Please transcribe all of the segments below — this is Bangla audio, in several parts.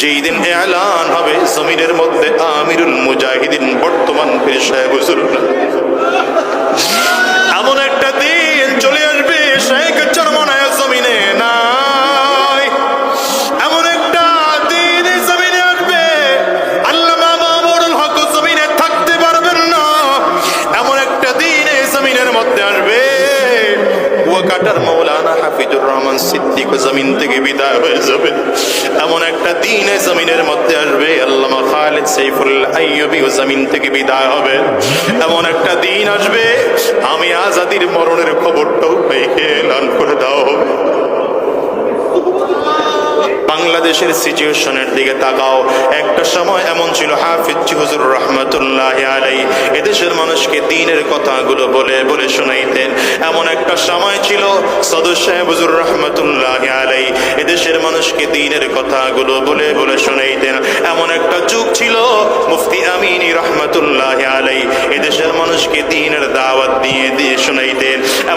যেই দিন এলান হবে জমিনের মধ্যে আমিরুল মুজাহিদিন, বর্তমান এমন একটা দিন চলে আসবে কুয়াকাটার মৌলানা হাফিজুর রহমান সিদ্দিক জমিন থেকে বিদায় হয়ে যাবে। এমন একটা দিন জমিনের মধ্যে আসবে। আল্লামা খালিদ সাইফুল আইয়ুবি ও জমিন থেকে বিদায় হবে। এমন একটা দিন আসবে। আমি আজাদির মরণের খবরটাও পেয়ে এলান করে দাও হবে। বাংলাদেশের সিচুয়েশনের দিকে তাকাও। একটা সময় এমন ছিল হাফিজ হুজুর রহমতুল্লাহ আলাই এদেশের মানুষকে দিনের কথাগুলো বলে বলে শোনাইতেন। এমন একটা সময় ছিল, সদর সাহেব হুজুর রহমতুল্লাহ আলাই এদেশের মানুষকে দিনের কথাগুলো বলে বলে শোনাইতেন। এমন একটা যুগ ছিল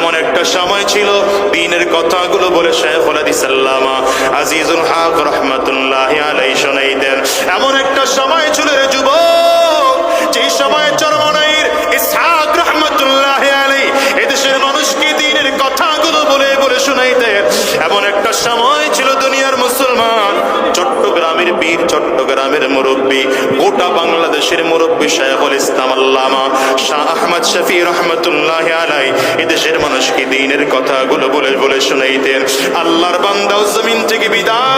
এমন একটা সময় ছিল, দিনের কথাগুলো বলে শেখ সাল্লামা আজিজুল হাক রহমতুল্লাহ আলাই শোনাইতেন। এমন একটা সময় ছিল মুরব্বী, গোটা বাংলাদেশের মুরব্বী শায়খুল ইসলাম আল্লামা শাহ আহমদ শফি রহমতুল্লাহ আলাই এদেশের মানুষকে দিনের কথাগুলো বলে বলে শুনাইতেন। আল্লাহর বান্দাও জমিন থেকে বিদায়